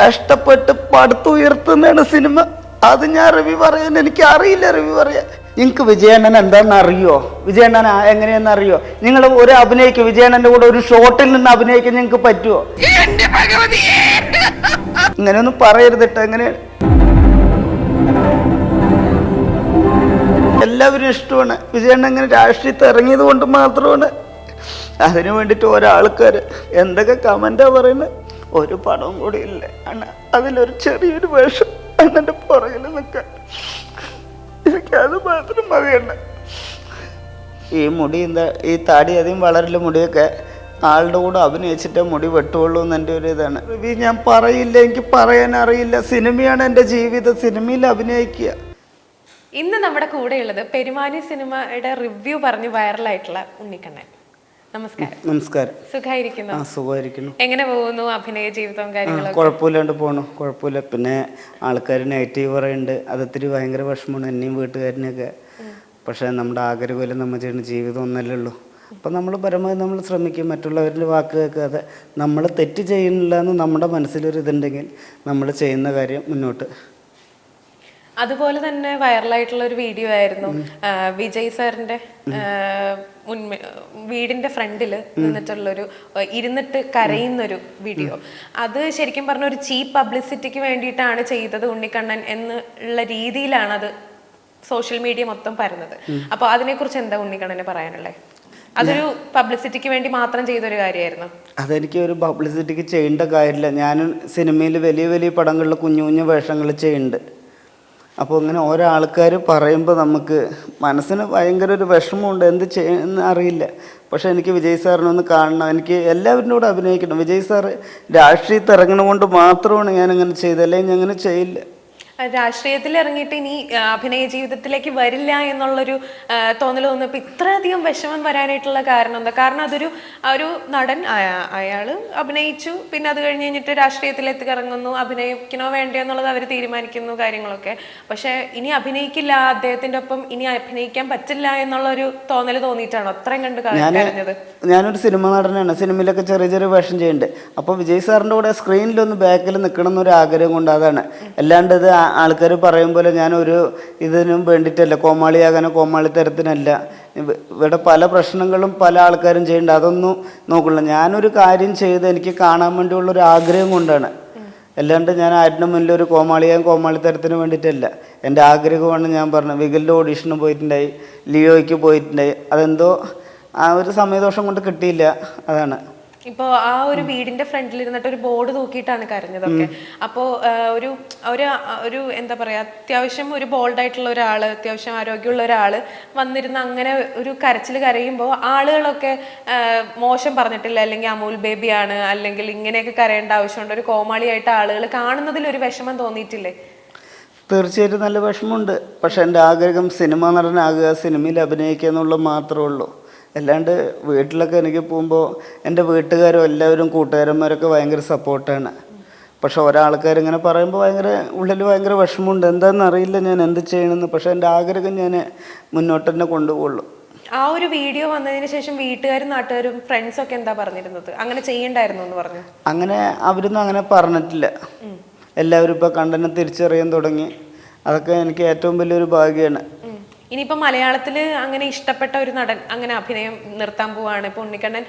കഷ്ടപ്പെട്ട് പടുത്തുയർത്തുന്നതാണ് സിനിമ. അത് ഞാൻ റിവ്യൂ പറയാൻ എനിക്ക് അറിയില്ല റിവ്യൂ പറയാൻ. നിങ്ങൾക്ക് വിജയണ്ണൻ എന്താണെന്ന് അറിയോ? വിജയണ്ണൻ എങ്ങനെയെന്ന് അറിയോ? നിങ്ങൾ ഒരു അഭിനയിക്കും വിജയണ്ണന്റെ കൂടെ ഒരു ഷോട്ടിൽ നിന്ന് അഭിനയിക്കാൻ നിങ്ങൾക്ക് പറ്റുമോ ഇങ്ങനെയൊന്നും പറയരുതിട്ട് എങ്ങനെ? എല്ലാവരും ഇഷ്ടമാണ്. വിജയണ്ണൻ ഇങ്ങനെ രാഷ്ട്രീയത്തിൽ ഇറങ്ങിയത് കൊണ്ട് മാത്രമാണ്. അതിനു വേണ്ടിയിട്ട് ഒരാൾക്കാർ എന്തൊക്കെ കമന്റാ പറയുന്നത് ഒരു പണവും കൂടി ഇല്ല. അതിലൊരു ചെറിയൊരു വേഷം അണ്ണന്റെ പുറകിൽ നിൽക്കാൻ. എനിക്ക് അത് മാത്രം മതിയണ്ണ ഈ മുടി ഈ താടി അധികം വളരില്ല മുടിയൊക്കെ ആളുടെ കൂടെ അഭിനയിച്ചിട്ടേ മുടി വെട്ടുള്ളൂ എന്നെ ഒരു ഇതാണ്. റിവ്യൂ ഞാൻ പറയില്ല എനിക്ക് പറയാൻ അറിയില്ല. സിനിമയാണ് എന്റെ ജീവിതം സിനിമയിൽ അഭിനയിക്കുക. ഇന്ന് നമ്മുടെ കൂടെയുള്ളത് പെരുമാനി സിനിമയുടെ റിവ്യൂ പറഞ്ഞ് വൈറലായിട്ടുള്ള ഉണ്ണിക്കണ്ണൻ. നമസ്കാരം. നമസ്കാരം. സുഖായിരിക്കുന്നു. ആ സുഖമായിരിക്കുന്നു. എങ്ങനെ പോകുന്നു അഭിനയ ജീവിതവും കാര്യങ്ങളും കുഴപ്പമില്ലാണ്ട് പോണു. കുഴപ്പമില്ല. പിന്നെ ആൾക്കാർ നെഗറ്റീവ് പറയുന്നുണ്ട്. അതൊത്തിരി ഭയങ്കര വിഷമമാണ്. എന്നെയും വീട്ടുകാരനെയൊക്കെ. പക്ഷേ നമ്മുടെ ആഗ്രഹമില്ല നമ്മൾ ചെയ്യുന്ന ജീവിതം ഒന്നല്ലേ ഉള്ളൂ. അപ്പം നമ്മൾ പരമാവധി നമ്മൾ ശ്രമിക്കും. മറ്റുള്ളവരുടെ വാക്ക് കേൾക്കാതെ നമ്മൾ തെറ്റ് ചെയ്യുന്നില്ല എന്ന് നമ്മുടെ മനസ്സിലൊരു ഇതുണ്ടെങ്കിൽ നമ്മൾ ചെയ്യുന്ന കാര്യം മുന്നോട്ട് അതുപോലെ തന്നെ വൈറലായിട്ടുള്ള ഒരു വീഡിയോ ആയിരുന്നു. വിജയ് സാറിന്റെ മുൻമേ വീടിന്റെ ഫ്രണ്ടിൽ നിന്നിട്ടുള്ളൊരു ഒരു ഇരുന്നിട്ട് കരയുന്നൊരു വീഡിയോ. അത് ശരിക്കും പറഞ്ഞ ഒരു ചീപ്പ് പബ്ലിസിറ്റിക്ക് വേണ്ടിയിട്ടാണ് ചെയ്തത് ഉണ്ണിക്കണ്ണൻ എന്നുള്ള രീതിയിലാണ് അത് സോഷ്യൽ മീഡിയ മൊത്തം പരന്നത്. അപ്പൊ അതിനെക്കുറിച്ച് എന്താ ഉണ്ണിക്കണ്ണന് പറയാനുള്ളത് അതൊരു പബ്ലിസിറ്റിക്ക് വേണ്ടി മാത്രം ചെയ്തൊരു കാര്യമായിരുന്നു. അതെനിക്ക് ഒരു പബ്ലിസിറ്റിക്ക് ചെയ്യേണ്ട കാര്യമില്ല. ഞാൻ സിനിമയിൽ വലിയ വലിയ പടങ്ങളിൽ കുഞ്ഞു കുഞ്ഞു വേഷങ്ങൾ ചെയ്യുന്നുണ്ട് അപ്പോൾ ഇങ്ങനെ ഓരോ ആൾക്കാർ പറയുമ്പോൾ നമുക്ക് മനസ്സിന് ഭയങ്കര ഒരു വിഷമമുണ്ട്. എന്ത് ചെയ്യുന്ന അറിയില്ല. പക്ഷേ എനിക്ക് വിജയ് സാറിനെ ഒന്ന് കാണണം. എനിക്ക് എല്ലാവരുടെ കൂടെ അഭിനയിക്കണം. വിജയ് സാറ് രാഷ്ട്രീയത്തിൽ ഇറങ്ങണ കൊണ്ട് മാത്രമാണ് ഞാൻ അങ്ങനെ ചെയ്തത്. അല്ലെങ്കിൽ ഞാൻ അങ്ങനെ ചെയ്യില്ല. രാഷ്ട്രീയത്തിൽ ഇറങ്ങിയിട്ട് ഇനി അഭിനയ ജീവിതത്തിലേക്ക് വരില്ല എന്നുള്ളൊരു തോന്നൽ തോന്നിയപ്പോൾ ഇത്രയധികം വിഷമം വരാനായിട്ടുള്ള കാരണം എന്താ? കാരണം അതൊരു ആ ഒരു നടൻ അയാൾ അയാൾ അഭിനയിച്ചു. പിന്നെ അത് കഴിഞ്ഞ് കഴിഞ്ഞിട്ട് രാഷ്ട്രീയത്തിലേക്ക് ഇറങ്ങുന്നു അഭിനയിക്കണോ വേണ്ടയോ എന്നുള്ളത് അവർ തീരുമാനിക്കുന്നു കാര്യങ്ങളൊക്കെ. പക്ഷേ ഇനി അഭിനയിക്കില്ല അദ്ദേഹത്തിന്റെ ഒപ്പം ഇനി അഭിനയിക്കാൻ പറ്റില്ല എന്നുള്ളൊരു തോന്നൽ തോന്നിയിട്ടാണോ? അത്രയും കണ്ട് ക- ഞാൻ കരഞ്ഞത്. ഞാനൊരു സിനിമ നടനാണ്. സിനിമയിലൊക്കെ ചെറിയ ചെറിയ വേഷം ചെയ്യുന്നുണ്ട്. അപ്പോൾ വിജയ് സാറിന്റെ കൂടെ സ്ക്രീനിലൊന്ന് ബാക്കിൽ നിൽക്കണം എന്നൊരു ആഗ്രഹം കൊണ്ട് അതാണ്. അല്ലാണ്ട് ഇത് ആൾക്കാർ പറയും പോലെ ഞാനൊരു ഇതിനും വേണ്ടിയിട്ടല്ല കോമാളിയാകാനോ കോമാളി തരത്തിനല്ല. ഇവിടെ പല പ്രശ്നങ്ങളും പല ആൾക്കാരും ചെയ്യുന്നുണ്ട്. അതൊന്നും നോക്കില്ല ഞാനൊരു കാര്യം ചെയ്ത് എനിക്ക് കാണാൻ വേണ്ടിയുള്ള ഒരു ആഗ്രഹം കൊണ്ടാണ്. അല്ലാണ്ട് ഞാൻ ആരുടെ മുന്നിൽ ഒരു കോമാളിയാൻ കോമാളി തരത്തിന് വേണ്ടിയിട്ടല്ല. എന്റെ ആഗ്രഹമാണ് ഞാൻ പറഞ്ഞത്. വികലിന്റെ ഓഡീഷന് പോയിട്ടുണ്ടായി. ലിയോയ്ക്ക് പോയിട്ടുണ്ടായി. അതെന്തോ ആ ഒരു സമയദോഷം കൊണ്ട് കിട്ടിയില്ല. അതാണ്. ഇപ്പോ ആ ഒരു വീടിന്റെ ഫ്രണ്ടിൽ ഇരുന്നിട്ട് ഒരു ബോർഡ് തൂക്കിയിട്ടാണ് കരഞ്ഞതൊക്കെ. അപ്പോ ഒരു ഒരു ഒരു എന്താ പറയാ അത്യാവശ്യം ഒരു ബോൾഡ് ആയിട്ടുള്ള ഒരാൾ അത്യാവശ്യം ആരോഗ്യമുള്ള ഒരാൾ വന്നിരുന്ന അങ്ങനെ ഒരു കരച്ചിൽ കരയുമ്പോൾ ആളുകളൊക്കെ മോശം പറഞ്ഞിട്ടില്ല. അല്ലെങ്കിൽ അമൂൽ ബേബിയാണ് അല്ലെങ്കിൽ ഇങ്ങനെയൊക്കെ കരയേണ്ട ആവശ്യമുണ്ട്. ഒരു കോമാളിയായിട്ട് ആളുകൾ കാണുന്നതിൽ ഒരു വിഷമം തോന്നിയിട്ടില്ലേ? തീർച്ചയായിട്ടും നല്ല വിഷമമുണ്ട്. പക്ഷെ എന്റെ ആഗ്രഹം സിനിമ നടനാകുക സിനിമയിൽ അഭിനയിക്കുക എന്നുള്ളത് മാത്രമേ ഉള്ളൂ. അല്ലാണ്ട് വീട്ടിലൊക്കെ എനിക്ക് പോകുമ്പോൾ എന്റെ വീട്ടുകാരും എല്ലാവരും കൂട്ടുകാരന്മാരൊക്കെ ഭയങ്കര സപ്പോർട്ടാണ്. പക്ഷെ ഒരാൾക്കാർ ഇങ്ങനെ പറയുമ്പോൾ ഭയങ്കര ഉള്ളിൽ ഭയങ്കര വിഷമമുണ്ട്. എന്താണെന്ന് അറിയില്ല ഞാൻ എന്ത് ചെയ്യണമെന്ന് പക്ഷെ എന്റെ ആഗ്രഹം ഞാൻ മുന്നോട്ട് തന്നെ കൊണ്ടുപോകുള്ളൂ ആ ഒരു വീഡിയോ വന്നതിന് ശേഷം വീട്ടുകാരും നാട്ടുകാരും ഫ്രണ്ട്സ് ഒക്കെ എന്താ പറഞ്ഞിരുന്നത്? അങ്ങനെ ചെയ്യണ്ടായിരുന്നു എന്ന് പറഞ്ഞു. അങ്ങനെ അവരൊന്നും അങ്ങനെ പറഞ്ഞിട്ടില്ല. എല്ലാവരും ഇപ്പോൾ കണ്ടനെ തിരിച്ചറിയാൻ തുടങ്ങി. അതൊക്കെ എനിക്ക് ഏറ്റവും വലിയൊരു ഭാഗ്യമാണ് ഉം. മലയാളത്തിൽ അങ്ങനെ ഇഷ്ടപ്പെട്ട ഒരു നടൻ അങ്ങനെ അഭിനയം നിർത്താൻ പോവാണ്. ഇപ്പോൾ ഉണ്ണിക്കണ്ണൻ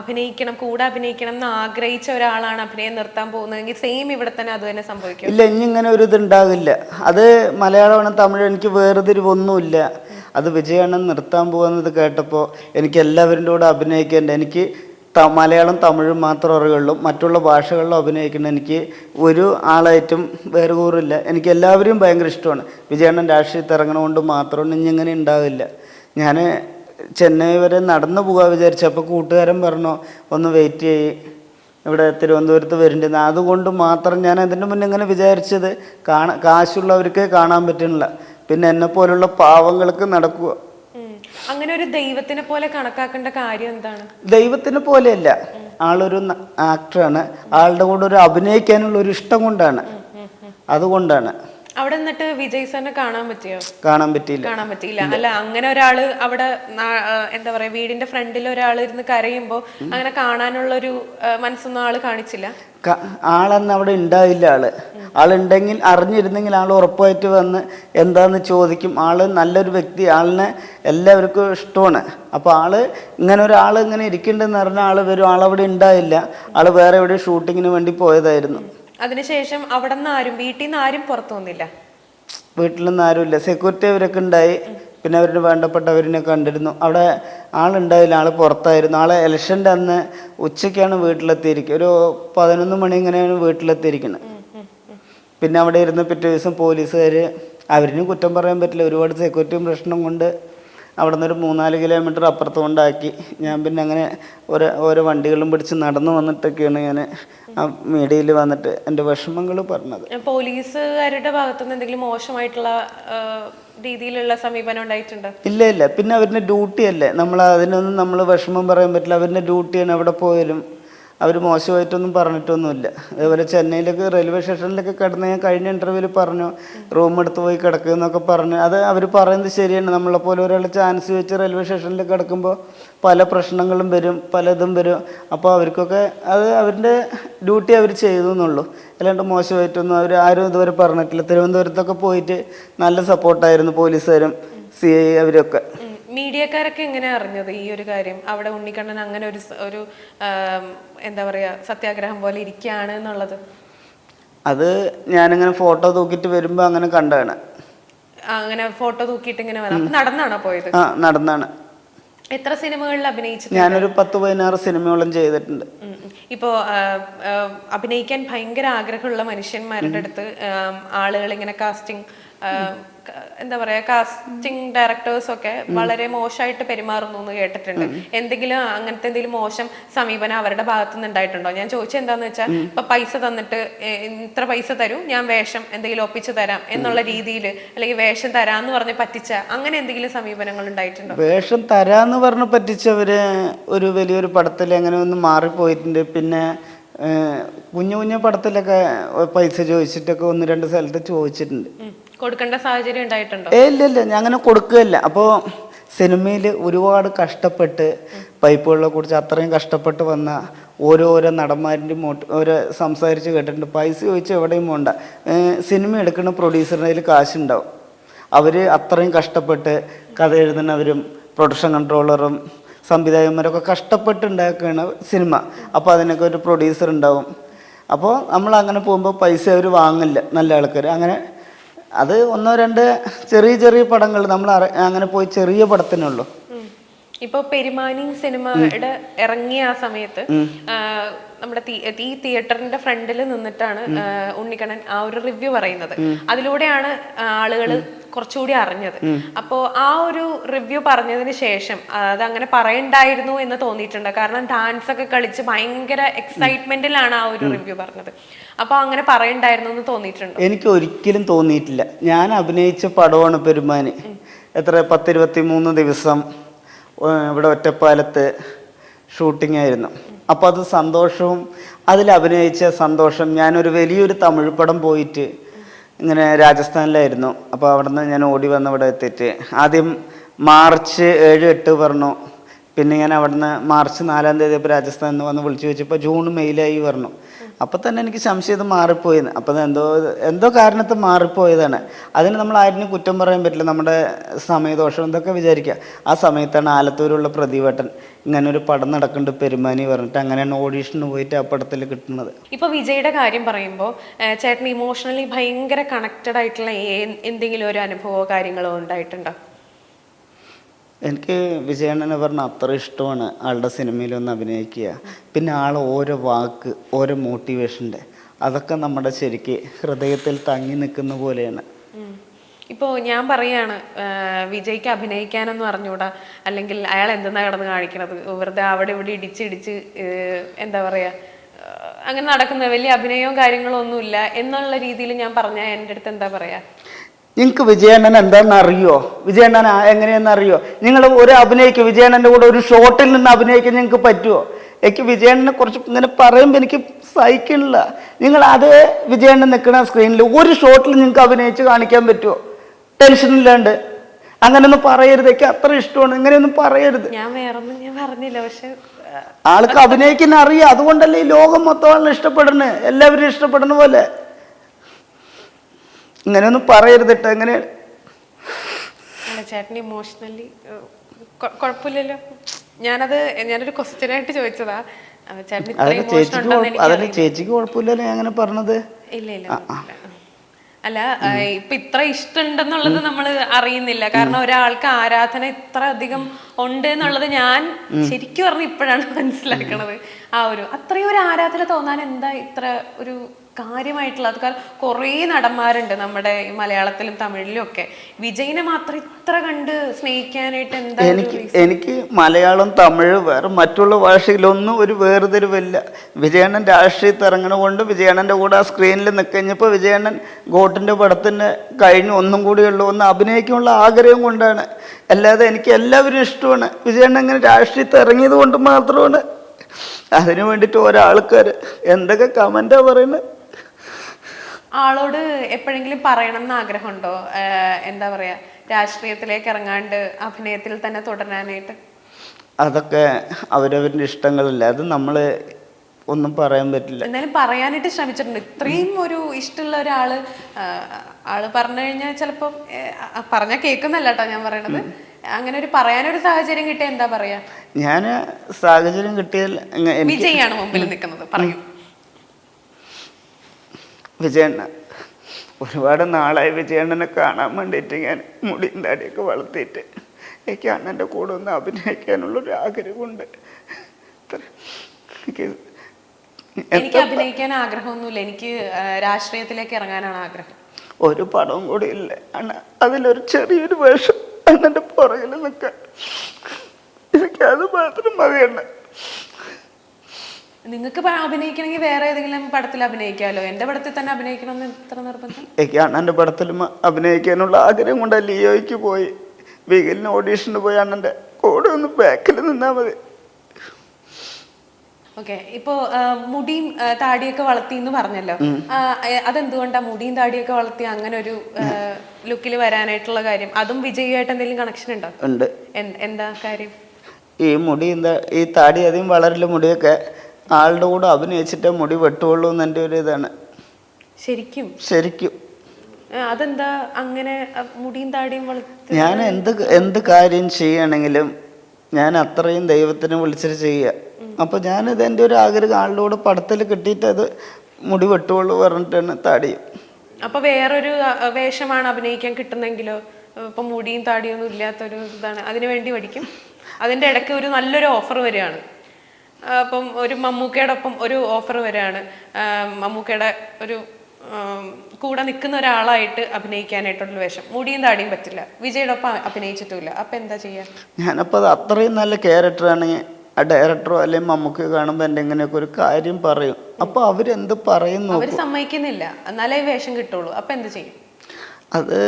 അഭിനയിക്കണം കൂടെ അഭിനയിക്കണം എന്ന് ആഗ്രഹിച്ച ഒരാളാണ് അഭിനയം നിർത്താൻ പോകുന്നതെങ്കിൽ സെയിം ഇവിടെ തന്നെ അത് തന്നെ സംഭവിക്കും. ഇല്ല ഇനി ഇങ്ങനെ ഒരു ഇത് അത് മലയാളമാണ് തമിഴ്? എനിക്ക് വേർതിരിവൊന്നുമില്ല അത് വിജയണ്ണൻ നിർത്താൻ പോകുന്നത് കേട്ടപ്പോൾ എനിക്ക് എല്ലാവരുടെ കൂടെ അഭിനയിക്കേണ്ട. എനിക്ക് മലയാളം തമിഴും മാത്രം അറിവുള്ളൂ. മറ്റുള്ള ഭാഷകളിലും അഭിനയിക്കുന്ന എനിക്ക് ഒരു ആളായിട്ടും വേറെ കൂറില്ല എനിക്ക് എല്ലാവരെയും ഭയങ്കര ഇഷ്ടമാണ്. വിജയണ്ണൻ രാഷ്ട്രീയത്തിൽ ഇറങ്ങണ മാത്രമാണ് ഇനി ഇങ്ങനെ ഉണ്ടാവില്ല. ഞാൻ ചെന്നൈ വരെ നടന്നു പോകാൻ വിചാരിച്ചു അപ്പോൾ കൂട്ടുകാരൻ പറഞ്ഞു ഒന്ന് വെയിറ്റ് ചെയ്യ്. ഇവിടെ തിരുവനന്തപുരത്ത് വരുന്നുണ്ട്. അതുകൊണ്ട് മാത്രം ഞാൻ അതിന്റെ മുന്നേ ഇങ്ങനെ വിചാരിച്ചത്. കാണാൻ കാശുള്ളവർക്ക് കാണാൻ പറ്റുന്നില്ല. പിന്നെ എന്നെപ്പോലുള്ള പാവങ്ങൾക്ക് നടക്കുക. അങ്ങനെ ഒരു ദൈവത്തിനെ പോലെ കണക്കാക്കേണ്ട കാര്യം എന്താണ്? ദൈവത്തിനെ പോലെയല്ല. ആളൊരു ആക്ടറാണ് ആളുടെ കൂടെ ഒരു അഭിനയിക്കാനുള്ള ഒരു ഇഷ്ടം കൊണ്ടാണ്. അതുകൊണ്ടാണ്. അവിടെ നിന്നിട്ട് വിജയ് സാറിനെ കാണാൻ പറ്റിയോ? കാണാൻ പറ്റിയില്ല. കാണാൻ പറ്റിയില്ല. അല്ല അങ്ങനെ ഒരാൾ അവിടെ എന്താ പറയാ വീടിന്റെ ഫ്രണ്ടിൽ ഒരാൾ ഇരുന്ന് കരയുമ്പോ അങ്ങനെ കാണാനുള്ള ഒരു മനസ്സൊന്നും ആൾ കാണിച്ചില്ല? ആളന്ന് അവിടെ ഉണ്ടായില്ല ആൾ. ആളുണ്ടെങ്കിൽ അറിഞ്ഞിരുന്നെങ്കിൽ ആൾ ഉറപ്പായിട്ട് വന്ന് എന്താന്ന് ചോദിക്കും. ആൾ നല്ലൊരു വ്യക്തി ആളിനെ എല്ലാവർക്കും ഇഷ്ടമാണ്. അപ്പോൾ ആൾ ഇങ്ങനെ ഒരാൾ ഇങ്ങനെ ഇരിക്കണ്ടെന്ന് പറഞ്ഞാൽ ആൾ വരും. ആളവിടെ ഉണ്ടായില്ല ആൾ വേറെ എവിടെ ഷൂട്ടിങ്ങിന് വേണ്ടി പോയതായിരുന്നു. അതിനുശേഷം അവിടെ നിന്ന് ആരും വീട്ടിൽ നിന്ന് ആരും പുറത്തു വന്നില്ല. വീട്ടിൽ നിന്ന് ആരുമില്ല. സെക്യൂരിറ്റി അവരൊക്കെ ഉണ്ടായി. പിന്നെ അവരുടെ വേണ്ടപ്പെട്ടവരിനെ കണ്ടിരുന്നു. അവിടെ ആളുണ്ടായില്ല. ആൾ പുറത്തായിരുന്നു. ആളെ ഇലക്ഷന്റെ അന്ന് ഉച്ചയ്ക്കാണ് വീട്ടിലെത്തിയിരിക്കുക. ഒരു പതിനൊന്ന് മണി ഇങ്ങനെയാണ് വീട്ടിലെത്തിയിരിക്കുന്നത്. പിന്നെ അവിടെ ഇരുന്ന് പിറ്റേ ദിവസം പോലീസുകാർ അവരിനും കുറ്റം പറയാൻ പറ്റില്ല. ഒരുപാട് സെക്യൂരിറ്റിയും പ്രശ്നം കൊണ്ട് അവിടെ നിന്നൊരു മൂന്നാൽ കിലോമീറ്റർ അപ്പുറത്ത് കൊണ്ടാക്കി ഞാൻ പിന്നെ അങ്ങനെ ഓരോ ഓരോ വണ്ടികളും പിടിച്ച് നടന്നു വന്നിട്ടൊക്കെയാണ് ഞാൻ ആ മീഡിയയിൽ വന്നിട്ട് എന്റെ വിഷമങ്ങൾ പറഞ്ഞത്. പോലീസുകാരുടെ ഭാഗത്തുനിന്ന് എന്തെങ്കിലും മോശമായിട്ടുള്ള രീതിയിലുള്ള സമീപനം ഉണ്ടായിട്ടുണ്ട്? ഇല്ല ഇല്ല. പിന്നെ അവരുടെ ഡ്യൂട്ടി അല്ലേ. നമ്മൾ അതിനൊന്നും നമ്മൾ വിഷമം പറയാൻ പറ്റില്ല. അവരുടെ ഡ്യൂട്ടിയാണ് എവിടെ പോയാലും അവർ മോശമായിട്ടൊന്നും പറഞ്ഞിട്ടൊന്നുമില്ല. അതേപോലെ ചെന്നൈയിലൊക്കെ റെയിൽവേ സ്റ്റേഷനിലൊക്കെ കിടന്ന് ഞാൻ കഴിഞ്ഞ ഇന്റർവ്യൂവിൽ പറഞ്ഞു റൂം എടുത്ത് പോയി കിടക്കുക എന്നൊക്കെ പറഞ്ഞു. അത് അവർ പറയുന്നത് ശരിയാണ്. നമ്മളെപ്പോലെ ഒരാൾ ചാൻസ് വെച്ച് റെയിൽവേ സ്റ്റേഷനിൽ കിടക്കുമ്പോൾ പല പ്രശ്നങ്ങളും വരും പലതും വരും. അപ്പോൾ അവർക്കൊക്കെ അത് അവരുടെ ഡ്യൂട്ടി അവർ ചെയ്തു എന്നുള്ളൂ. അല്ലാണ്ട് മോശമായിട്ടൊന്നും അവർ ആരും ഇതുവരെ പറഞ്ഞിട്ടില്ല. തിരുവനന്തപുരത്തൊക്കെ പോയിട്ട് നല്ല സപ്പോർട്ടായിരുന്നു പോലീസുകാരും സി ഐ അവരൊക്കെ. മീഡിയക്കാരൊക്കെ എങ്ങനെ അറിഞ്ഞത് ഈ ഒരു കാര്യം? അവിടെ ഉണ്ണിക്കണ്ണൻ അങ്ങനെ ഒരു ഒരു എന്താ പറയാ സത്യാഗ്രഹം പോലെ ഇരിക്കുകയാണ് എന്നുള്ളത്? അത് ഞാനിങ്ങനെ ഫോട്ടോ തൂക്കിട്ട് വരുമ്പോൾ അങ്ങനെ കണ്ടാണ് അങ്ങനെ ഫോട്ടോ തൂക്കിയിട്ട് ഇങ്ങനെ നടന്നാണോ പോയത്? ആ നടന്നാണ്. എത്ര സിനിമകളിൽ അഭിനയിച്ചു ഞാനൊരു പത്ത് പതിനാറ് സിനിമയോളം ചെയ്തിട്ടുണ്ട്. ഇപ്പോ അഭിനയിക്കാൻ ഭയങ്കര ആഗ്രഹമുള്ള മനുഷ്യന്മാരുടെ അടുത്ത് ആളുകൾ ഇങ്ങനെ കാസ്റ്റിംഗ് എന്താ പറയാ കാസ്റ്റിംഗ് ഡയറക്ടേഴ്സ് ഒക്കെ വളരെ മോശമായിട്ട് പെരുമാറുന്നു എന്ന് കേട്ടിട്ടുണ്ട്. എന്തെങ്കിലും അങ്ങനത്തെ എന്തെങ്കിലും മോശം സമീപനം അവരുടെ ഭാഗത്തുനിന്ന് ഉണ്ടായിട്ടുണ്ടോ? ഞാൻ ചോദിച്ചത് എന്താന്ന് വെച്ചാൽ ഇപ്പൊ പൈസ തന്നിട്ട് ഇത്ര പൈസ തരൂ ഞാൻ വേഷം എന്തെങ്കിലും ഒപ്പിച്ചു തരാം എന്നുള്ള രീതിയിൽ അല്ലെങ്കിൽ വേഷം തരാന്ന് പറഞ്ഞ് പറ്റിച്ച അങ്ങനെ എന്തെങ്കിലും സമീപനങ്ങൾ ഉണ്ടായിട്ടുണ്ടോ? വേഷം തരാന്ന് പറഞ്ഞ് പറ്റിച്ചവര് ഒരു വലിയൊരു പടത്തിൽ അങ്ങനെ ഒന്ന് മാറിപ്പോയിട്ടുണ്ട്. പിന്നെ കുഞ്ഞു കുഞ്ഞു പടത്തിലൊക്കെ പൈസ ചോദിച്ചിട്ടൊക്കെ ഒന്ന് രണ്ട് സ്ഥലത്ത് ചോദിച്ചിട്ടുണ്ട്. കൊടുക്കേണ്ട സാഹചര്യം ഉണ്ടായിട്ടുണ്ടോ? ഇല്ല ഇല്ല ഞാൻ അങ്ങനെ കൊടുക്കുകയല്ല. അപ്പോൾ സിനിമയിൽ ഒരുപാട് കഷ്ടപ്പെട്ട് പൈപ്പുകളെ കുറിച്ച് അത്രയും കഷ്ടപ്പെട്ട് വന്ന ഓരോരോ നടന്മാരിന്റെ മോട്ട് ഓരോ സംസാരിച്ച് കേട്ടിട്ടുണ്ട്. പൈസ ചോദിച്ച് എവിടെയും പോണ്ട. സിനിമ എടുക്കുന്ന പ്രൊഡ്യൂസറിന്റെ കയ്യിൽ കാശുണ്ടാവും. അവർ അത്രയും കഷ്ടപ്പെട്ട് കഥ എഴുതുന്നവരും പ്രൊഡക്ഷൻ കൺട്രോളറും സംവിധായകന്മാരൊക്കെ കഷ്ടപ്പെട്ടുണ്ടാക്കുകയാണ് സിനിമ. അപ്പോൾ അതിനൊക്കെ ഒരു പ്രൊഡ്യൂസർ ഉണ്ടാവും. അപ്പോൾ നമ്മൾ അങ്ങനെ പോകുമ്പോൾ പൈസ അവർ വാങ്ങില്ല നല്ല ആൾക്കാർ അങ്ങനെ അത് ഒന്നോ രണ്ട് ചെറിയ ചെറിയ പടങ്ങൾ നമ്മൾ അങ്ങനെ പോയി ചെറിയ പടത്തിനുള്ളൂ. ഇപ്പൊ പെരുമാനി സിനിമയുടെ ഇറങ്ങിയ ആ സമയത്ത് നമ്മുടെ ഈ തിയേറ്ററിന്റെ ഫ്രണ്ടിൽ നിന്നിട്ടാണ് ഉണ്ണിക്കണ്ണൻ ആ ഒരു റിവ്യൂ പറയുന്നത്. അതിലൂടെയാണ് ആളുകൾ കുറച്ചുകൂടി അറിഞ്ഞത്. അപ്പോ ആ ഒരു റിവ്യൂ പറഞ്ഞതിന് ശേഷം അത് അങ്ങനെ പറയണ്ടായിരുന്നു എന്ന് തോന്നിയിട്ടുണ്ട്. കാരണം ഡാൻസ് ഒക്കെ കളിച്ച് ഭയങ്കര എക്സൈറ്റ്മെന്റിലാണ് ആ ഒരു റിവ്യൂ പറഞ്ഞത്. അപ്പൊ അങ്ങനെ പറയണ്ടായിരുന്നു എന്ന് തോന്നിയിട്ടുണ്ട്? എനിക്ക് ഒരിക്കലും തോന്നിയിട്ടില്ല. ഞാൻ അഭിനയിച്ച പടമാണ് പെരുമാന്. എത്ര പത്തിരുപത്തി മൂന്ന് ദിവസം ഇവിടെ ഒറ്റപ്പാലത്ത്. ഷൂട്ടിംഗ് ആയിരുന്നു. അപ്പോൾ അത് സന്തോഷവും അതിൽ അഭിനയിച്ച സന്തോഷം ഞാനൊരു വലിയൊരു തമിഴ് പടം പോയിട്ട് ഇങ്ങനെ രാജസ്ഥാനിലായിരുന്നു. അപ്പോൾ അവിടുന്ന് ഞാൻ ഓടി വന്ന് ഇവിടെ എത്തിയിട്ട്. ആദ്യം മാർച്ച് ഏഴ് എട്ട് പറഞ്ഞു. പിന്നെ ഞാൻ അവിടുന്ന് മാർച്ച് നാലാം തീയതി ഇപ്പോൾ രാജസ്ഥാനിൽ നിന്ന് വന്ന് വിളിച്ചു വെച്ചപ്പോൾ ജൂൺ മെയിലായി പറഞ്ഞു. അപ്പോൾ തന്നെ എനിക്ക് സംശയം ഇത് മാറിപ്പോയിന്ന്. അപ്പോൾ എന്തോ എന്തോ കാരണത്ത് മാറിപ്പോയതാണ്. അതിന് നമ്മൾ ആരിനും കുറ്റം പറയാൻ പറ്റില്ല. നമ്മുടെ സമയദോഷം എന്തൊക്കെ വിചാരിക്കുക. ആ സമയത്താണ് ആലത്തൂരുള്ള പ്രതിവേട്ടൻ ഇങ്ങനെ ഒരു പടം നടക്കുന്നുണ്ട് പെരുമാനി പറഞ്ഞിട്ട്. അങ്ങനെയാണ് ഓഡീഷന് പോയിട്ട് ആ പടത്തിൽ കിട്ടുന്നത്. ഇപ്പൊ വിജയുടെ കാര്യം പറയുമ്പോൾ ചേട്ടൻ ഇമോഷണലി ഭയങ്കര കണക്റ്റഡ് ആയിട്ടുള്ള എന്തെങ്കിലും ഒരു അനുഭവമോ കാര്യങ്ങളോ ഉണ്ടായിട്ടുണ്ടോ? എനിക്ക് വിജയണ്ണനെ പറഞ്ഞ അത്ര ഇഷ്ടമാണ് ആളുടെ സിനിമയിലൊന്ന് അഭിനയിക്കുക. പിന്നെ ആൾ ഓരോ വാക്ക് ഓരോ മോട്ടിവേഷന്റെ അതൊക്കെ നമ്മുടെ ശരിക്ക് ഹൃദയത്തിൽ തങ്ങി നിൽക്കുന്ന പോലെയാണ്. ഇപ്പോൾ ഇപ്പോ ഞാൻ പറയാണ് വിജയ്ക്ക് അഭിനയിക്കാനൊന്നും അറിഞ്ഞൂടാ അല്ലെങ്കിൽ അയാൾ എന്തെന്നാ കിടന്ന് കാണിക്കണത്? വെറുതെ അവിടെ ഇവിടെ ഇടിച്ചിടിച്ച് എന്താ പറയുക അങ്ങനെ നടക്കുന്ന വലിയ അഭിനയവും കാര്യങ്ങളും ഒന്നുമില്ല എന്നുള്ള രീതിയിൽ ഞാൻ പറഞ്ഞ എന്റെ അടുത്ത് എന്താ പറയാ? നിങ്ങൾക്ക് വിജയണ്ണൻ എന്താണെന്ന് അറിയോ? വിജയണ്ണൻ എങ്ങനെയെന്ന് അറിയോ? നിങ്ങൾ ഒരു അഭിനയിക്കും വിജയണ്ണന്റെ കൂടെ ഒരു ഷോട്ടിൽ നിന്ന് അഭിനയിക്കാൻ നിങ്ങൾക്ക് പറ്റുമോ എനിക്ക് വിജയണ്ണനെ കുറച്ച് ഇങ്ങനെ പറയുമ്പോൾ എനിക്ക് സഹിക്കണില്ല. നിങ്ങൾ അതേ വിജയണ്ണൻ നിൽക്കുന്ന സ്ക്രീനിൽ ഒരു ഷോട്ടിൽ നിങ്ങൾക്ക് അഭിനയിച്ച് കാണിക്കാൻ പറ്റുമോ ടെൻഷനില്ലാണ്ട് അങ്ങനെയൊന്നും പറയരുത്. എനിക്ക് അത്ര ഇഷ്ടമാണ്. ഇങ്ങനെയൊന്നും പറയരുത്. ഞാൻ വേറൊന്നും ഞാൻ പറഞ്ഞില്ല. പക്ഷെ ആൾക്ക് അഭിനയിക്കുന്ന അറിയാം. അതുകൊണ്ടല്ലേ ഈ ലോകം മൊത്തം ഇഷ്ടപ്പെടുന്നത് എല്ലാവരും ഇഷ്ടപ്പെടുന്ന പോലെ. ഇങ്ങനെയൊന്നും പറയരുത് കേട്ടോ എങ്ങനെ? അല്ല ചേട്ടൻ ഇമോഷണലി കുഴപ്പമില്ലല്ലോ ഞാനത് ഞാനൊരു ക്വസ്റ്റ്യൻ ആയിട്ട് ചോദിച്ചതാ. അതിന് ചേച്ചിക്ക് അതിന് ചേച്ചിക്ക് കുഴപ്പമില്ലല്ലോ ഞാൻ അങ്ങനെ പറഞ്ഞത്. ഇല്ല ഇല്ല. അല്ല ഇപ്പൊ ഇത്ര ഇഷ്ടമുണ്ടെന്നുള്ളത് നമ്മൾ അറിയുന്നില്ല. കാരണം ഒരാൾക്ക് ആരാധന ഇത്ര അധികം ഉണ്ട് എന്നുള്ളത് ഞാൻ ശരിക്കും പറഞ്ഞ ഇപ്പോഴാണ് മനസ്സിലാക്കണത്. ആ ഒരു അത്രയും ഒരു ആരാധന തോന്നാൻ എന്താ ഇത്ര ഒരു കാര്യമായിട്ടുള്ള അത് കാരണം കുറേ നടന്മാരുണ്ട് നമ്മുടെ മലയാളത്തിലും തമിഴിലും ഒക്കെ. വിജയിനെ മാത്രം ഇത്ര കണ്ട് സ്നേഹിക്കാനായിട്ട് എന്താ എനിക്ക് എനിക്ക് മലയാളം തമിഴ് വേറെ മറ്റുള്ള ഭാഷയിലൊന്നും ഒരു വേർതിരിവില്ല. വിജയണ്ണൻ രാഷ്ട്രീയത്തിൽ ഇറങ്ങണ കൊണ്ട് വിജയണ്ണന്റെ കൂടെ ആ സ്ക്രീനിൽ നിൽക്കഴിഞ്ഞപ്പോൾ വിജയണ്ണൻ ഗോട്ടിന്റെ പടത്തിന് കഴിഞ്ഞ് ഒന്നും കൂടിയുള്ളൂ ഒന്ന് അഭിനയിക്കാനുള്ള ആഗ്രഹം കൊണ്ടാണ്. അല്ലാതെ എനിക്ക് എല്ലാവരും ഇഷ്ടമാണ്. വിജയണ്ണൻ അങ്ങനെ രാഷ്ട്രീയത്തിൽ ഇറങ്ങിയത് കൊണ്ട് മാത്രമാണ്. അതിനു വേണ്ടിയിട്ട് ഒരാൾക്കാർ എന്തൊക്കെ കമന്റാണ് പറയുന്നത് ആളോട് എപ്പോഴെങ്കിലും പറയണം എന്ന് ആഗ്രഹമുണ്ടോ എന്താ പറയാ രാഷ്ട്രീയത്തിലേക്ക് ഇറങ്ങാണ്ട് അഭിനയത്തിൽ തന്നെ തുടരാനായിട്ട്? അതൊക്കെ അവരവരുടെ ഇഷ്ടങ്ങളല്ല. അത് നമ്മൾ ഒന്നും പറയാൻ പറ്റില്ല. എന്നാലും പറയാനായിട്ട് ശ്രമിച്ചിട്ടുണ്ട്. ഇത്രയും ഒരു ഇഷ്ടമുള്ള ഒരാൾ ആൾ പറഞ്ഞു കഴിഞ്ഞാൽ ചിലപ്പം പറഞ്ഞാൽ കേൾക്കുന്നല്ല കേട്ടോ ഞാൻ പറയണത്. അങ്ങനെ ഒരു പറയാനൊരു സാഹചര്യം കിട്ടിയ എന്താ പറയാ? ഞാൻ സാഹചര്യം കിട്ടിയാൽ വിജയാണ് മുമ്പിൽ നിൽക്കുന്നത്. പറയൂ. വിജയണ്ണ ഒരുപാട് നാളായി വിജയണ്ണനെ കാണാൻ വേണ്ടിയിട്ട് ഞാൻ മുടിയും താടിയൊക്കെ വളർത്തിയിട്ട് എനിക്ക് അണ്ണന്റെ കൂടെ ഒന്ന് അഭിനയിക്കാനുള്ളൊരു ആഗ്രഹമുണ്ട്. എനിക്ക് അഭിനയിക്കാൻ ആഗ്രഹമൊന്നുമില്ല. എനിക്ക് രാഷ്ട്രീയത്തിലേക്ക് ഇറങ്ങാനാണ് ആഗ്രഹം. ഒരു പടവും കൂടി ഇല്ല. അണ്ണ അതിലൊരു ചെറിയൊരു വേഷം അണ്ണന്റെ പുറകിൽ നിൽക്കാൻ. എനിക്ക് അത് മാത്രം മതി നിങ്ങൾക്ക് അഭിനയിക്കണമെങ്കിൽ വേറെ ഏതെങ്കിലും പടത്തിൽ അഭിനയിക്കാമല്ലോ എന്റെ പടത്തിൽ തന്നെ അഭിനയിക്കണമെന്ന് ഇത്ര നിർബന്ധം? എനിക്ക് പടത്തിൽ പടത്തിലും അഭിനയിക്കാനുള്ള ആഗ്രഹം കൊണ്ട് ലിയോയ്ക്ക് പോയി. വികലിന് ഓഡീഷന് പോയി അണ്ണന്റെ കൂടെ ഒന്ന് ബാക്കിൽ നിന്നാൽ മതി. ഓക്കെ. ഇപ്പോ മുടിയും താടിയൊക്കെ വളർത്തി എന്ന് പറഞ്ഞല്ലോ. അതെന്തുകൊണ്ടാ മുടിയും താടിയൊക്കെ വളർത്തി അങ്ങനെ ഒരു ലുക്കിൽ വരാനായിട്ടുള്ള കാര്യം? അതും വിജയുമായിട്ട് എന്തെങ്കിലും കണക്ഷൻ ഉണ്ടോ? ഉണ്ട്. എന്താ കാര്യം? ഈ മുടി എന്താ ഈ താടി അധികം വളരില്ല മുടിയൊക്കെ ആളുടെ കൂടെ അഭിനയിച്ചിട്ടേ മുടി വെട്ടുള്ളൂ എന്ന് ഒരു ഇതാണ്. ശരിക്കും? ശരിക്കും. അതെന്താ അങ്ങനെ മുടിയും താടിയും വളർത്തി ഞാൻ എന്ത് എന്ത് കാര്യം ചെയ്യണമെങ്കിലും ഞാൻ അത്രയും ദൈവത്തിനെ വിളിച്ചിട്ട് ചെയ്യുക. അപ്പോൾ ഞാനിത് എന്റെ ഒരു ആഗ്രഹം ആളുടെ കൂടെ പടത്തിൽ കിട്ടിയിട്ട് അത് മുടി വെട്ടുള്ളൂ പറഞ്ഞിട്ടാണ് താടിയും. അപ്പൊ വേറൊരു വേഷമാണ് അഭിനയിക്കാൻ കിട്ടുന്നെങ്കിലോ? ഇപ്പൊ മുടിയും താടിയൊന്നും ഇല്ലാത്തൊരു ഇതാണ്. അതിനു വേണ്ടി പഠിക്കും. അതിന്റെ ഇടയ്ക്ക് ഒരു നല്ലൊരു ഓഫർ വരികയാണ്. അപ്പം ഒരു മമ്മൂക്കയുടെ ഒപ്പം ഒരു ഓഫർ വരികയാണ്. മമ്മൂക്കയുടെ ഒരു കൂടെ നിൽക്കുന്ന ഒരാളായിട്ട് അഭിനയിക്കാനായിട്ടുള്ള വേഷം. മുടിയും താടിയും പറ്റില്ല. വിജയുടെ ഒപ്പം അഭിനയിച്ചിട്ടില്ല അപ്പം എന്താ ചെയ്യുക ഞാനപ്പോൾ അത് അത്രയും നല്ല ക്യാരക്ടറാണെങ്കിൽ ആ ഡയറക്ടറോ അല്ലെങ്കിൽ മമ്മൂക്ക് കാണുമ്പോൾ എന്റെ ഇങ്ങനെയൊക്കെ ഒരു കാര്യം പറയും. അപ്പോൾ അവരെന്ത് പറയുന്നു അവർ സമ്മതിക്കുന്നില്ല. എന്നാലേ വേഷം കിട്ടുള്ളൂ. അപ്പം എന്ത് ചെയ്യും? അത്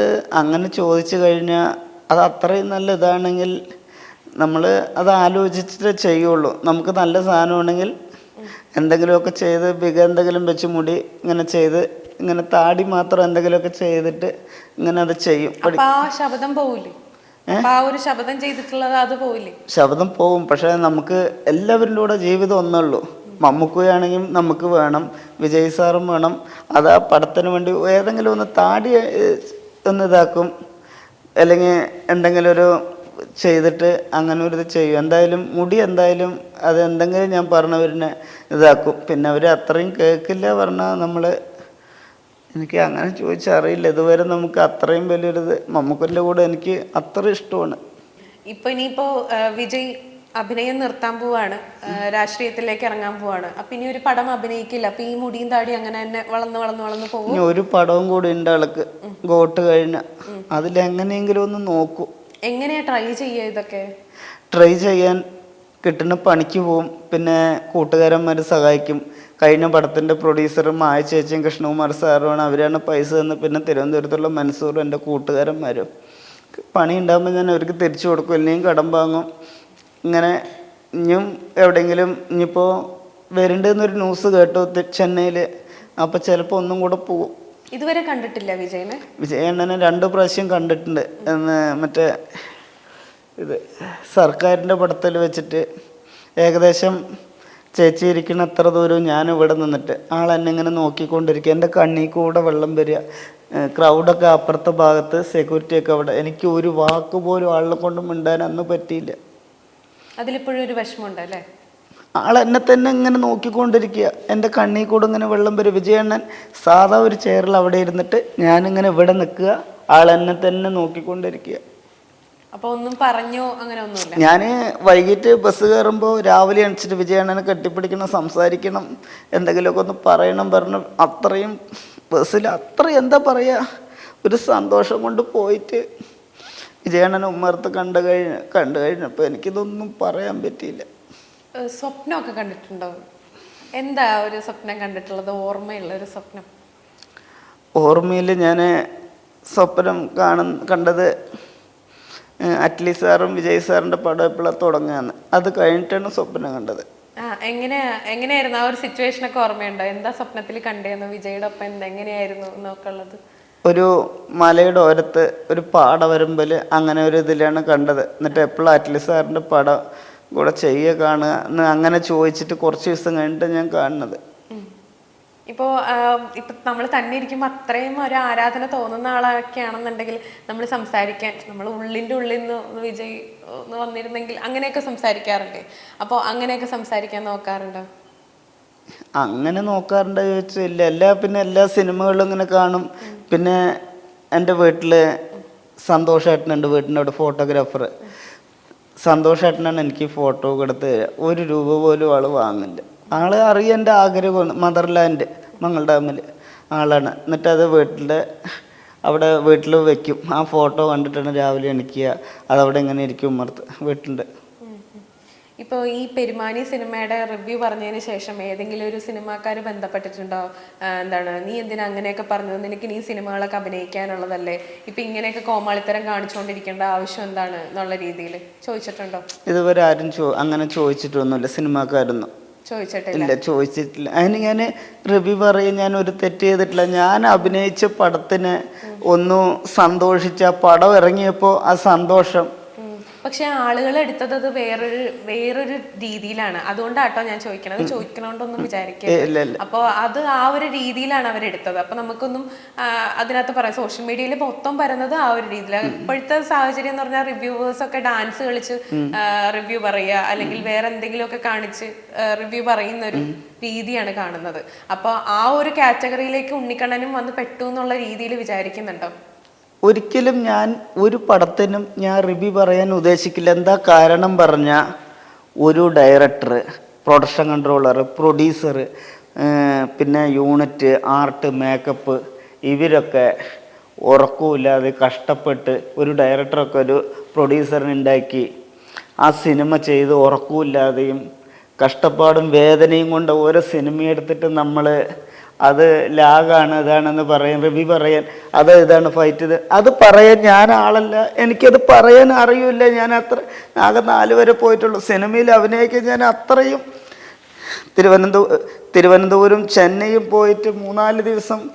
അങ്ങനെ ചോദിച്ചു കഴിഞ്ഞാൽ അത് അത്രയും നല്ല ഇതാണെങ്കിൽ നമ്മൾ അത് ആലോചിച്ചിട്ട് ചെയ്യുള്ളൂ. നമുക്ക് നല്ല സാധനം സാധനമാണെങ്കിൽ എന്തെങ്കിലുമൊക്കെ ചെയ്ത് ബിഗ എന്തെങ്കിലും വെച്ച് മുടി ഇങ്ങനെ ചെയ്ത് ഇങ്ങനെ താടി മാത്രം എന്തെങ്കിലുമൊക്കെ ചെയ്തിട്ട് ഇങ്ങനെ അത് ചെയ്യും. ശബ്ദം പോവില്ലേ ശബ്ദം ചെയ്തിട്ടുള്ളത് അത് പോവില്ലേ ശബ്ദം പോവും. പക്ഷെ നമുക്ക് എല്ലാവരുടെ കൂടെ ജീവിതം ഒന്നുള്ളൂ മമ്മൂക്കുകയാണെങ്കിൽ നമുക്ക് വേണം വിജയ് സാറും വേണം. അത് ആ പടത്തിന് വേണ്ടി ഏതെങ്കിലും ഒന്ന് താടി ഒന്ന് ഇതാക്കും. അല്ലെങ്കിൽ എന്തെങ്കിലും ഒരു ചെയ്തിട്ട് അങ്ങനെ ഒരു ഇത് ചെയ്യും. എന്തായാലും മുടി എന്തായാലും അത് എന്തെങ്കിലും ഞാൻ പറഞ്ഞവരിനെ ഇതാക്കും. പിന്നെ അവർ അത്രയും കേൾക്കില്ല പറഞ്ഞാൽ നമ്മൾ എനിക്ക് അങ്ങനെ ചോദിച്ചറിയില്ല ഇതുവരെ നമുക്ക് അത്രയും വലിയൊരിത് മമ്മൂക്കന്റെ കൂടെ എനിക്ക് അത്ര ഇഷ്ടമാണ്. ഇപ്പൊ ഇനിയിപ്പോ വിജയ് അഭിനയം നിർത്താൻ പോവാണ്. രാഷ്ട്രീയത്തിലേക്ക് ഇറങ്ങാൻ പോവാണ്. അപ്പൊ ഇനി ഒരു പടം അഭിനയിക്കില്ല. അപ്പൊ ഈ മുടിയും താടി അങ്ങനെ തന്നെ വളർന്ന് വളർന്ന് വളർന്ന് പോകും ഒരു പടവും കൂടി ഉണ്ട് ആൾക്ക്. ഗോട്ട് കഴിഞ്ഞ. അതിലെങ്ങനെയെങ്കിലും ഒന്ന് നോക്കൂ. എങ്ങനെയാ ട്രൈ ചെയ്യുക ഇതൊക്കെ? ട്രൈ ചെയ്യാൻ കിട്ടുന്ന പണിക്ക് പോവും. പിന്നെ കൂട്ടുകാരന്മാർ സഹായിക്കും. കഴിഞ്ഞ പടത്തിന്റെ പ്രൊഡ്യൂസറും മായ ചേച്ചിയും കൃഷ്ണകുമാർ സാറുമാണ്. അവരാണ് പൈസ തന്ന് പിന്നെ തിരുവനന്തപുരത്തുള്ള മൻസൂറും എന്റെ കൂട്ടുകാരന്മാരും പണി ഉണ്ടാകുമ്പോൾ ഞാൻ അവർക്ക് തിരിച്ചു കൊടുക്കും. ഇല്ലെങ്കിൽ കടം വാങ്ങും. ഇങ്ങനെ ഇനിയും എവിടെയെങ്കിലും ഇനിയിപ്പോൾ വരുന്നുണ്ടെന്നൊരു ന്യൂസ് കേട്ടു. ചെന്നൈയിൽ അപ്പോൾ ചിലപ്പോൾ ഒന്നും കൂടെ പോകും ഇതുവരെ കണ്ടിട്ടില്ല വിജയനെ? വിജയണ്ണനെ രണ്ടു പ്രാവശ്യം കണ്ടിട്ടുണ്ട്. എന്ന് മറ്റേ ഇത് സർക്കാരിന്റെ പടത്തിൽ വെച്ചിട്ട് ഏകദേശം ചേച്ചി ഇരിക്കുന്ന അത്ര ദൂരവും ഞാൻ ഇവിടെ നിന്നിട്ട് ആൾ എന്നെ ഇങ്ങനെ നോക്കിക്കൊണ്ടിരിക്കുക. എന്റെ കണ്ണിൽ കൂടെ വെള്ളം വരിക. ക്രൗഡൊക്കെ അപ്പുറത്തെ ഭാഗത്ത് സെക്യൂരിറ്റി ഒക്കെ അവിടെ. എനിക്ക് ഒരു വാക്ക് പോലും ആളിനെ കൊണ്ട് മിണ്ടാൻ അന്ന് പറ്റിയില്ല. അതിലിപ്പോഴും ഒരു വിഷമമുണ്ട് അല്ലേ? ആൾ എന്നെ തന്നെ ഇങ്ങനെ നോക്കിക്കൊണ്ടിരിക്കുക. എന്റെ കണ്ണിൽ കൂടെ ഇങ്ങനെ വെള്ളം വരും. വിജയണ്ണൻ സാധാ ഒരു ചെയറിൽ അവിടെ ഇരുന്നിട്ട് ഞാനിങ്ങനെ ഇവിടെ നിൽക്കുക. ആൾ എന്നെ തന്നെ നോക്കിക്കൊണ്ടിരിക്കുക. അപ്പൊ ഒന്നും പറഞ്ഞു അങ്ങനെ ഒന്നുമില്ല. ഞാൻ വൈകിട്ട് ബസ് കയറുമ്പോൾ രാവിലെ അണിച്ചിട്ട് വിജയണ്ണനെ കെട്ടിപ്പിടിക്കണം സംസാരിക്കണം എന്തെങ്കിലുമൊക്കെ ഒന്ന് പറയണം പറഞ്ഞു. അത്രയും ബസ്സിൽ അത്ര എന്താ പറയുക ഒരു സന്തോഷം കൊണ്ട് പോയിട്ട് വിജയണ്ണനെ ഉമ്മർത്ത് കണ്ടു കഴിഞ്ഞ് കണ്ടു കഴിഞ്ഞപ്പോൾ എനിക്കിതൊന്നും പറയാൻ പറ്റിയില്ല. സ്വപ്നമൊക്കെ കണ്ടിട്ടുണ്ടോ? എന്താ ഒരു സ്വപ്നം കണ്ടിട്ടുള്ളത്? ഓർമ്മയുള്ള ഒരു സ്വപ്നം. ഓർമ്മയിൽ ഞാൻ സ്വപ്നം കാണുന്ന കണ്ടത് അറ്റ്ലി സാറും വിജയ് സാറിന്റെ പടം എപ്പോഴാണ് തുടങ്ങുകയെന്ന്. അത് കഴിഞ്ഞിട്ടാണ് സ്വപ്നം കണ്ടത്. ആ എങ്ങനെ എങ്ങനെയായിരുന്നു ആ ഒരു സിറ്റുവേഷൻ ഒക്കെ ഓർമ്മയുണ്ടോ? എന്താ സ്വപ്നത്തിൽ കണ്ടേന്ന്? വിജയുടെ ഒപ്പം എന്താ എങ്ങനെയായിരുന്നു എന്നൊക്കെ ഉള്ളത്? ഒരു മലയുടെ ഓരത്ത് ഒരു പാട വരുമ്പോൾ അങ്ങനെ ഒരു ഇതിലാണ് കണ്ടത്. എന്നിട്ട് എപ്പോഴും അറ്റ്ലി സാറിന്റെ പടം കൂടെ ചെയ്യുക കാണുക എന്ന് അങ്ങനെ ചോദിച്ചിട്ട് കുറച്ച് ദിവസം കഴിഞ്ഞിട്ട് ഞാൻ കാണുന്നത്. ഇപ്പോൾ ഇപ്പൊ നമ്മൾ തന്നെ ഇരിക്കുമ്പോൾ അത്രയും ഒരു ആരാധന തോന്നുന്ന ആളൊക്കെ ആണെന്നുണ്ടെങ്കിൽ നമ്മൾ സംസാരിക്കാൻ നമ്മൾ ഉള്ളിന്റെ ഉള്ളിൽ നിന്ന് വിജയ് ഒന്ന് വന്നിരുന്നെങ്കിൽ അങ്ങനെയൊക്കെ സംസാരിക്കാറുണ്ട്. അപ്പോൾ അങ്ങനെയൊക്കെ സംസാരിക്കാൻ നോക്കാറുണ്ടോ? അങ്ങനെ നോക്കാറുണ്ടോ ചോദിച്ചില്ല. എല്ലാ പിന്നെ എല്ലാ സിനിമകളും ഇങ്ങനെ കാണും. പിന്നെ എന്റെ വീട്ടിൽ സന്തോഷേട്ടനുണ്ട് വീട്ടിന്റെ അവിടെ ഫോട്ടോഗ്രാഫർ സന്തോഷേട്ടനാണ് എനിക്ക് ഫോട്ടോ കൊടുത്ത് ഒരു രൂപ പോലും ആൾ വാങ്ങില്ല ആൾ അറിയാൻ എന്റെ ആഗ്രഹമാണ് മദർലാൻഡ് മംഗൾ ഡാമിൽ ആളാണ്. എന്നിട്ട് അത് വീട്ടിലെ അവിടെ വീട്ടിൽ വെക്കും. ആ ഫോട്ടോ കണ്ടിട്ടാണ് രാവിലെ എണീക്കുക. അതവിടെ ഇങ്ങനെ ഇരിക്കും ഉമ്മർത്ത്. വീട്ടിന്റെ ഇപ്പോൾ ഈ പെരുമാനി സിനിമയുടെ റിവ്യൂ പറഞ്ഞതിന് ശേഷം ഏതെങ്കിലും ഒരു സിനിമാക്കാർ ബന്ധപ്പെട്ടിട്ടുണ്ടോ? എന്താണ് നീ എന്തിനാ അങ്ങനെയൊക്കെ പറഞ്ഞത്? നിനക്ക് നീ സിനിമകളൊക്കെ അഭിനയിക്കാനുള്ളതല്ലേ? ഇപ്പം ഇങ്ങനെയൊക്കെ കോമാളിത്തരം കാണിച്ചുകൊണ്ടിരിക്കേണ്ട ആവശ്യം എന്താണ് എന്നുള്ള രീതിയിൽ ചോദിച്ചിട്ടുണ്ടോ? ഇതുവരെ ആരും അങ്ങനെ ചോദിച്ചിട്ടൊന്നുമില്ല. സിനിമാക്കാരൊന്നും. ചോദിച്ചിട്ടില്ല. ചോദിച്ചിട്ടില്ല. അതിന് ഞാൻ റിവ്യൂ പറയും ഞാൻ ഒരു തെറ്റ് ചെയ്തിട്ടില്ല. ഞാൻ അഭിനയിച്ച പടത്തിന് ഒന്ന് സന്തോഷിച്ച പടം ഇറങ്ങിയപ്പോൾ ആ സന്തോഷം. പക്ഷെ ആളുകൾ എടുത്തത് അത് വേറൊരു വേറൊരു രീതിയിലാണ്. അതുകൊണ്ടാട്ടോ ഞാൻ ചോദിക്കണത്. ചോദിക്കണോണ്ടൊന്നും വിചാരിക്കില്ല വിചാരിക്കരുത്. അപ്പോൾ അത് ആ ഒരു രീതിയിലാണ് അവരെടുത്തത് അപ്പൊ നമുക്കൊന്നും അതിനകത്ത് പറയാം. സോഷ്യൽ മീഡിയയിൽ മൊത്തം പറയുന്നത് ആ ഒരു രീതിയിലാണ് ഇപ്പോഴത്തെ സാഹചര്യം എന്ന് പറഞ്ഞാൽ റിവ്യൂവേഴ്സ് ഒക്കെ ഡാൻസ് കളിച്ച് റിവ്യൂ പറയുക അല്ലെങ്കിൽ വേറെ എന്തെങ്കിലുമൊക്കെ കാണിച്ച് റിവ്യൂ പറയുന്ന ഒരു രീതിയാണ് കാണുന്നത്. അപ്പൊ ആ ഒരു കാറ്റഗറിയിലേക്ക് ഉണ്ണിക്കണ്ണനും വന്ന് പെട്ടു എന്നുള്ള രീതിയിൽ വിചാരിക്കുന്നുണ്ടോ? ഒരിക്കലും ഞാൻ ഒരു പടത്തിനും ഞാൻ റിവ്യൂ പറയാൻ ഉദ്ദേശിക്കില്ല. എന്താ കാരണം പറഞ്ഞാൽ ഒരു ഡയറക്ടർ പ്രൊഡക്ഷൻ കൺട്രോളർ പ്രൊഡ്യൂസർ പിന്നെ യൂണിറ്റ് ആർട്ട് മേക്കപ്പ് ഇവരൊക്കെ ഉറക്കമില്ലാതെ കഷ്ടപ്പെട്ട് ഒരു ഡയറക്ടറൊക്കെ ഒരു പ്രൊഡ്യൂസറിനുണ്ടാക്കി ആ സിനിമ ചെയ്ത് ഉറക്കമില്ലാതെയും കഷ്ടപ്പാടും വേദനയും കൊണ്ട് ഓരോ സിനിമ എടുത്തിട്ട് നമ്മൾ അത് ലാഗാണ് ഇതാണെന്ന് പറയാൻ റിവ്യൂ പറയാൻ അത് ഇതാണ് ഫൈറ്റ് ഇത്. അത് പറയാൻ ഞാൻ ആളല്ല. എനിക്കത് പറയാൻ അറിയില്ല. ഞാൻ അത്ര ആകെ നാല് വരെ പോയിട്ടുള്ളൂ. സിനിമയിൽ അഭിനയിക്കാൻ ഞാൻ അത്രയും തിരുവനന്തപുരം തിരുവനന്തപുരം ചെന്നൈയും പോയിട്ട് മൂന്നാൽ ദിവസം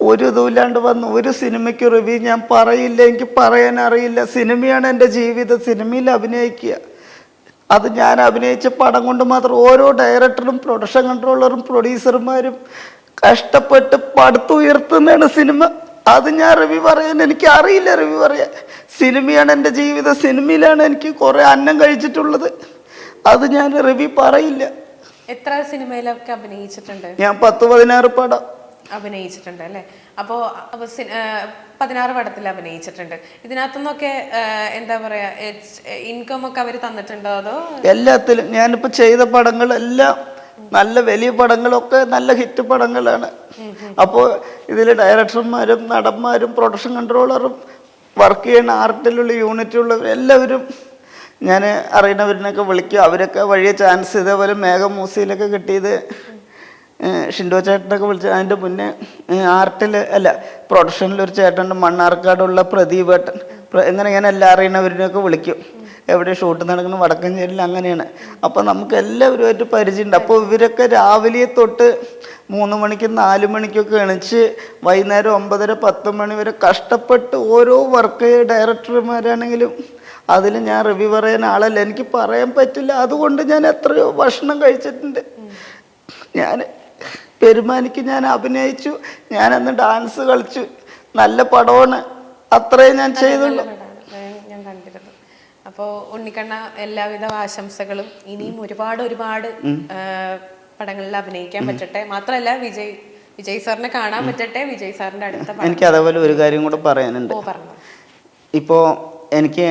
ഒരു ഇതുമില്ലാണ്ട് വന്നു. ഒരു സിനിമയ്ക്ക് റിവ്യൂ ഞാൻ പറയില്ല. എനിക്ക് പറയാൻ അറിയില്ല. സിനിമയാണ് എന്റെ ജീവിതം. സിനിമയിൽ അഭിനയിക്കുക. അത് ഞാൻ അഭിനയിച്ച പടം കൊണ്ട് മാത്രം ഓരോ ഡയറക്ടറും പ്രൊഡക്ഷൻ കൺട്രോളറും പ്രൊഡ്യൂസർമാരും കഷ്ടപ്പെട്ട് പടുത്തുയർത്തുന്നതാണ് സിനിമ. അത് ഞാൻ റിവ്യൂ പറയാൻ എനിക്ക് അറിയില്ല റിവ്യൂ പറയാൻ. സിനിമയാണ് എന്റെ ജീവിതം സിനിമയിലാണ് എനിക്ക് കുറേ അന്നം കഴിച്ചിട്ടുള്ളത്. അത് ഞാൻ റിവ്യൂ പറയില്ല. എത്ര സിനിമയിലൊക്കെ അഭിനയിച്ചിട്ടുണ്ട്? ഞാൻ പത്ത് പതിനാറ് പടം. അഭിനയിച്ചിട്ടുണ്ട് അല്ലേ? അപ്പോൾ പതിനാറ് പടത്തിൽ അഭിനയിച്ചിട്ടുണ്ട്. ഇതിനകത്തുനിന്നൊക്കെ എന്താ പറയാ ഇൻകം ഒക്കെ അവർ തന്നിട്ടുണ്ടോ അതോ? എല്ലാത്തിലും ഞാനിപ്പോൾ ചെയ്ത പടങ്ങളെല്ലാം നല്ല വലിയ പടങ്ങളൊക്കെ നല്ല ഹിറ്റ് പടങ്ങളാണ്. അപ്പോൾ ഇതിൽ ഡയറക്ടർമാരും നടന്മാരും പ്രൊഡക്ഷൻ കൺട്രോളറും വർക്ക് ചെയ്യുന്ന ആർട്ടിലുള്ള യൂണിറ്റുള്ളവർ എല്ലാവരും ഞാൻ അറിയുന്നവരിനൊക്കെ വിളിക്കും. അവരൊക്കെ വഴിയ ചാൻസ് ഇതേപോലെ മേഘം മൂസിയിലൊക്കെ കിട്ടിയത് ഷിൻഡോ ചേട്ടനൊക്കെ വിളിച്ച് അതിന്റെ മുന്നേ ആർട്ടിൽ അല്ല പ്രൊഡക്ഷനിൽ ഒരു ചേട്ടനുണ്ട് മണ്ണാർക്കാടുള്ള പ്രദീപേട്ടൻ എങ്ങനെ ഞാൻ എല്ലാം അറിയുന്നവരിനൊക്കെ വിളിക്കും. എവിടെ ഷൂട്ട് നടക്കുന്ന വടക്കഞ്ചേരിയിൽ അങ്ങനെയാണ്. അപ്പോൾ നമുക്ക് എല്ലാവരുമായിട്ട് പരിചയമുണ്ട്. അപ്പോൾ ഇവരൊക്കെ രാവിലെ തൊട്ട് മൂന്ന് മണിക്കും നാല് മണിക്കൊക്കെ എണിച്ച് വൈകുന്നേരം ഒമ്പതര പത്ത് മണി വരെ കഷ്ടപ്പെട്ട് ഓരോ വർക്ക് ഡയറക്ടർമാരാണെങ്കിലും അതിൽ ഞാൻ റിവ്യൂ പറയാൻ ആളല്ല. എനിക്ക് പറയാൻ പറ്റില്ല. അതുകൊണ്ട് ഞാൻ എത്രയോ ഭക്ഷണം കഴിച്ചിട്ടുണ്ട്. ഞാൻ പെരുമാനിക്ക് ഞാൻ അഭിനയിച്ചു. ഞാനന്ന് ഡാൻസ് കളിച്ചു. നല്ല പടമാണ്. അത്രേ ഞാൻ ചെയ്തുള്ളൂ. അപ്പോ ഉണ്ണിക്കണ്ണ എല്ലാവിധ ആശംസകളും ഇനിയും ഒരുപാട് ഒരുപാട് പടങ്ങളിൽ അഭിനയിക്കാൻ പറ്റട്ടെ. മാത്രമല്ല വിജയ് വിജയ് സാറിനെ കാണാൻ പറ്റട്ടെ വിജയ് സാറിന്റെ അടുത്ത എനിക്ക് അതേപോലെ ഒരു കാര്യം കൂടെ പറയാനുണ്ട്. ഇപ്പോ എനിക്ക്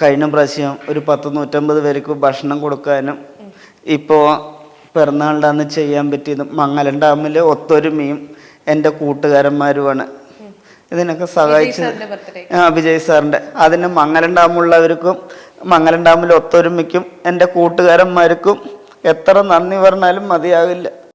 കഴിഞ്ഞ പ്രാവശ്യം ഒരു പത്ത് നൂറ്റമ്പത് പേർക്ക് ഭക്ഷണം കൊടുക്കാനും ഇപ്പോ പിറന്നാളിന്റെ അന്ന് ചെയ്യാൻ പറ്റിയതും മംഗലം ഡാമിലെ ഒത്തൊരുമയും എന്റെ കൂട്ടുകാരന്മാരുമാണ്. ഇതിനൊക്കെ സഹായിച്ചത്. ആ വിജയ് സാറിന്റെ അതിന് മംഗലം ഡാമുള്ളവർക്കും മംഗലം ഡാമിൽ ഒത്തൊരുമയ്ക്കും എന്റെ കൂട്ടുകാരന്മാർക്കും എത്ര നന്ദി പറഞ്ഞാലും മതിയാകില്ല